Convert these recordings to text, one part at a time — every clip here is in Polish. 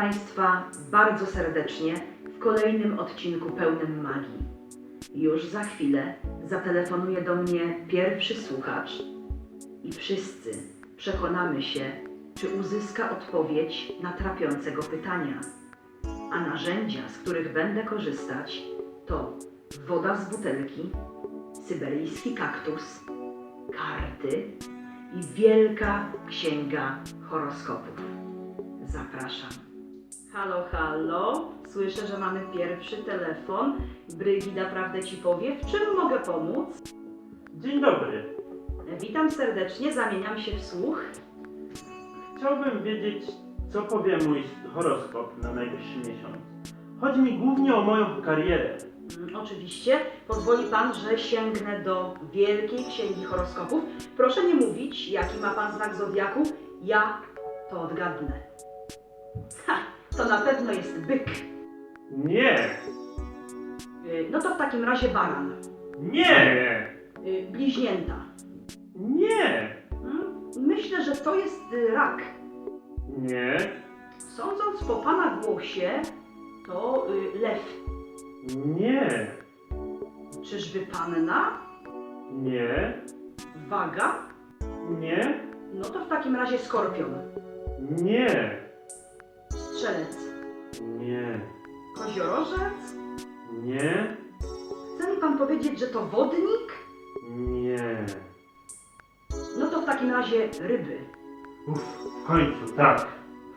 Państwa bardzo serdecznie w kolejnym odcinku pełnym magii. Już za chwilę zatelefonuje do mnie pierwszy słuchacz i wszyscy przekonamy się, czy uzyska odpowiedź na trapiącego pytania. A narzędzia, z których będę korzystać, to woda z butelki, syberyjski kaktus, karty i wielka księga horoskopów. Zapraszam. Halo, halo. Słyszę, że mamy pierwszy telefon. Brygida prawdę ci powie, w czym mogę pomóc? Dzień dobry. Witam serdecznie, zamieniam się w słuch. Chciałbym wiedzieć, co powie mój horoskop na najbliższy miesiąc. Chodzi mi głównie o moją karierę. Mm, Oczywiście, pozwoli Pan, że sięgnę do Wielkiej Księgi Horoskopów. Proszę nie mówić, jaki ma Pan znak zodiaku. Ja to odgadnę. Ha, to na pewno jest byk. Nie! Y, No to w takim razie baran. Nie! Y, Bliźnięta. Nie! Mm, Myślę, że to jest y, rak. Nie! Sądząc po Pana głosie, to y, lew. Nie! Czyżby panna? Nie! Waga? Nie! No to w takim razie skorpion. Nie! Strzelec. Nie! Koziorożec? Nie! Chce mi Pan powiedzieć, że to wodnik? Nie! No to w takim razie ryby. Uff, w końcu, tak.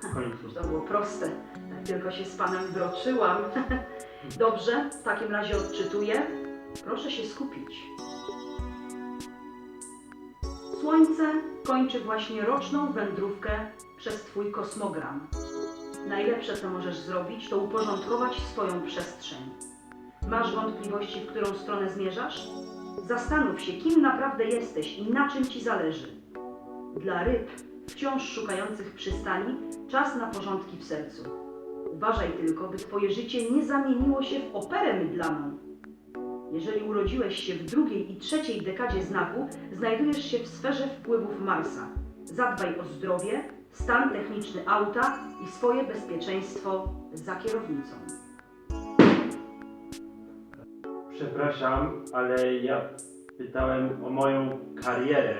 W końcu. To było proste. Tak tylko się z Panem wroczyłam. Dobrze, w takim razie odczytuję. Proszę się skupić. Słońce kończy właśnie roczną wędrówkę przez Twój kosmogram. Najlepsze, co możesz zrobić, to uporządkować swoją przestrzeń. Masz wątpliwości, w którą stronę zmierzasz? Zastanów się, kim naprawdę jesteś i na czym Ci zależy. Dla ryb, wciąż szukających przystani, czas na porządki w sercu. Uważaj tylko, by Twoje życie nie zamieniło się w operę mydlaną. Jeżeli urodziłeś się w drugiej i trzeciej dekadzie znaku, znajdujesz się w sferze wpływów Marsa. Zadbaj o zdrowie, stan techniczny auta i swoje bezpieczeństwo za kierownicą. Przepraszam, ale ja pytałem o moją karierę.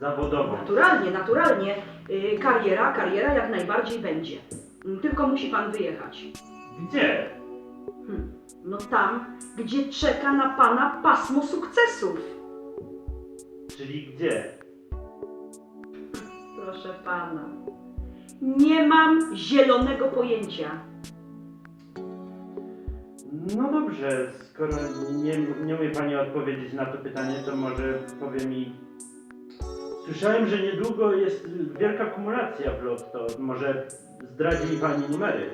Zawodową. Naturalnie, naturalnie. Yy, kariera, kariera jak najbardziej będzie. Mm, Tylko musi Pan wyjechać. Gdzie? Hmm. No tam, gdzie czeka na Pana pasmo sukcesów. Czyli gdzie? Proszę Pana. Nie mam zielonego pojęcia. No dobrze, skoro nie, nie umie Pani odpowiedzieć na to pytanie, to może powie mi. Słyszałem, że niedługo jest wielka kumulacja w lotto. Może zdradzi mi Pani numery?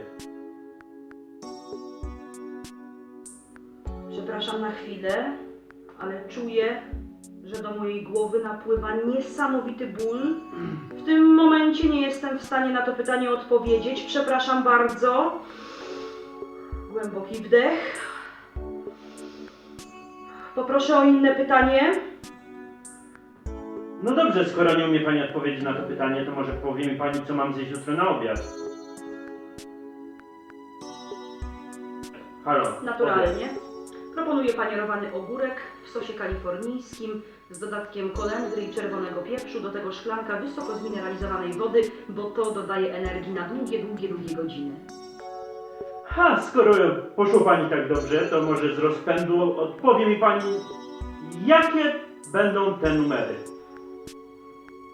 Przepraszam na chwilę, ale czuję, że do mojej głowy napływa niesamowity ból. W tym momencie nie jestem w stanie na to pytanie odpowiedzieć. Przepraszam bardzo. Głęboki wdech. Poproszę o inne pytanie. No dobrze, skoro nie umie Pani odpowiedzieć na to pytanie, to może powie mi Pani, co mam zjeść jutro na obiad. Halo. Naturalnie. Proponuję panierowany ogórek w sosie kalifornijskim z dodatkiem kolendry i czerwonego pieprzu, do tego szklanka wysoko zmineralizowanej wody, bo to dodaje energii na długie, długie, długie godziny. Ha, skoro poszło Pani tak dobrze, to może z rozpędu odpowie mi Pani, jakie będą te numery.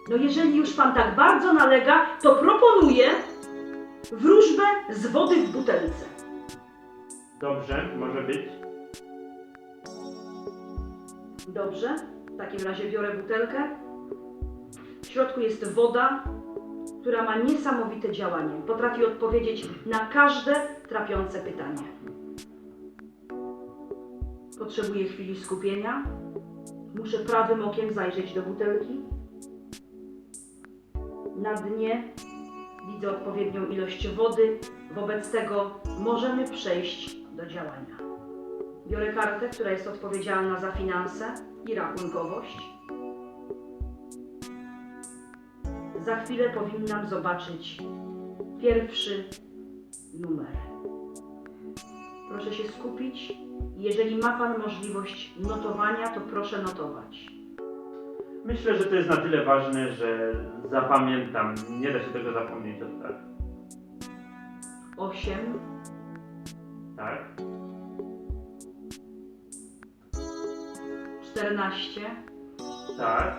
No jeżeli już pan tak bardzo nalega, to proponuję wróżbę z wody w butelce. Dobrze, może być. Dobrze, w takim razie biorę butelkę. W środku jest woda, która ma niesamowite działanie. Potrafi odpowiedzieć na każde trapiące pytanie. Potrzebuję chwili skupienia. Muszę prawym okiem zajrzeć do butelki. Na dnie widzę odpowiednią ilość wody. Wobec tego możemy przejść do działania. Biorę kartę, która jest odpowiedzialna za finanse i rachunkowość. Za chwilę powinnam zobaczyć pierwszy numer. Proszę się skupić. Jeżeli ma Pan możliwość notowania, to proszę notować. Myślę, że to jest na tyle ważne, że zapamiętam. Nie da się tego zapomnieć od tak. 8, Tak? 14, Tak?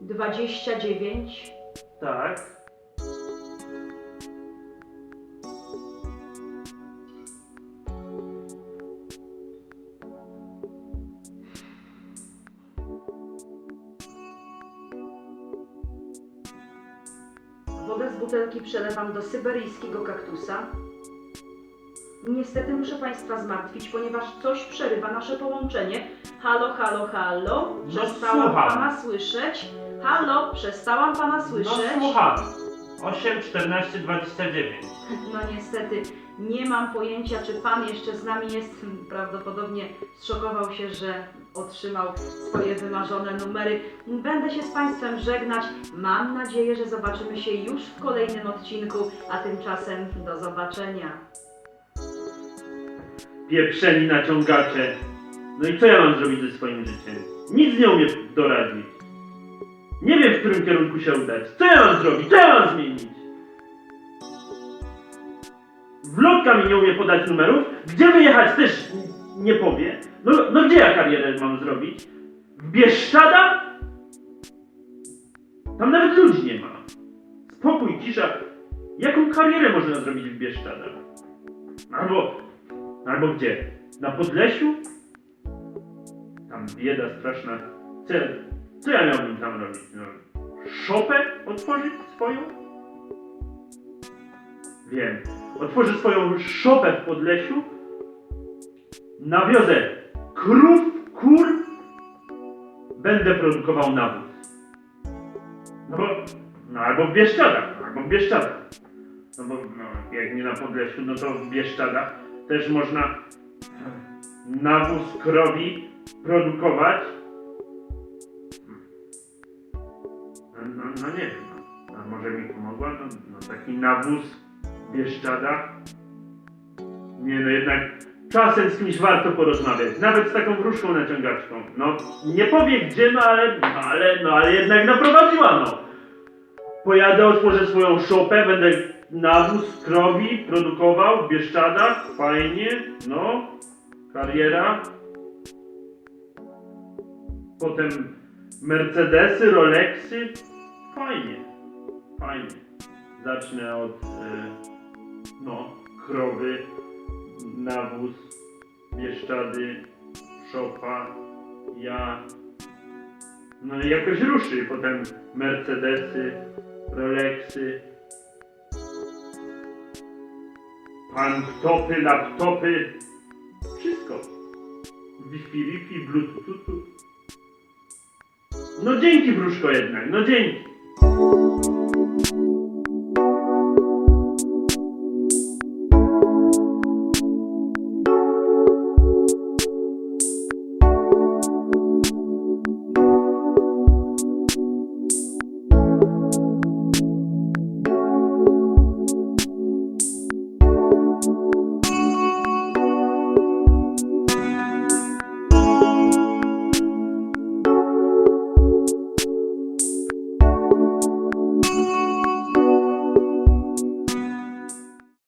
29, Tak? Wodę z butelki przelewam do syberyjskiego kaktusa. Niestety muszę Państwa zmartwić, ponieważ coś przerywa nasze połączenie. Halo, halo, halo. No, Przestałam słucham. Pana słyszeć. Halo, przestałam Pana słyszeć. No słucham. 8, 14, 29. No niestety nie mam pojęcia, czy Pan jeszcze z nami jest. Hmm, Prawdopodobnie zszokował się, że otrzymał swoje wymarzone numery. Będę się z Państwem żegnać. Mam nadzieję, że zobaczymy się już w kolejnym odcinku, a tymczasem do zobaczenia. Pieprzeni naciągacze. No i co ja mam zrobić ze swoim życiem? Nic nie umiem doradzić. Nie wiem, w którym kierunku się udać. Co ja mam zrobić? Co ja mam zmienić? Wlotka mi nie umie podać numerów. Gdzie wyjechać też nie powie. No, no gdzie ja karierę mam zrobić? W Bieszczadach? Tam nawet ludzi nie ma. Spokój, cisza. Jaką karierę można zrobić w Bieszczadach? Albo, albo gdzie? Na Podlesiu? Tam bieda straszna. Co, co ja miałbym tam robić? No, szopę otworzyć swoją? Wiem. Otworzę swoją szopę w Podlesiu. Nawiozę krów, kur. Będę produkował nawóz. No bo, no albo w Bieszczadach, albo w Bieszczadach. No bo, no, jak nie na Podlesiu, no to w Bieszczadach też można nawóz krowi produkować. No, no, no nie wiem, no. Może mi pomogła? No, no taki nawóz w Bieszczadach. Nie no jednak czasem z kimś warto porozmawiać. Nawet z taką wróżką naciągaczką. No nie powie gdzie, no ale, no ale, no ale jednak naprowadziła no. Pojadę, otworzę swoją szopę, będę nawóz krowi produkował w Bieszczadach. Fajnie, no. Kariera. Potem Mercedesy, Rolexy. Fajnie, fajnie. Zacznę od, e, no, krowy, nawóz, Bieszczady, szopa, ja. No jakoś ruszy. Potem Mercedesy, Rolexy, Panktopy, laptopy, wszystko. Wi-Fi, Wi-Fi, Bluetooth. No dzięki wróżko jednak, no dzięki.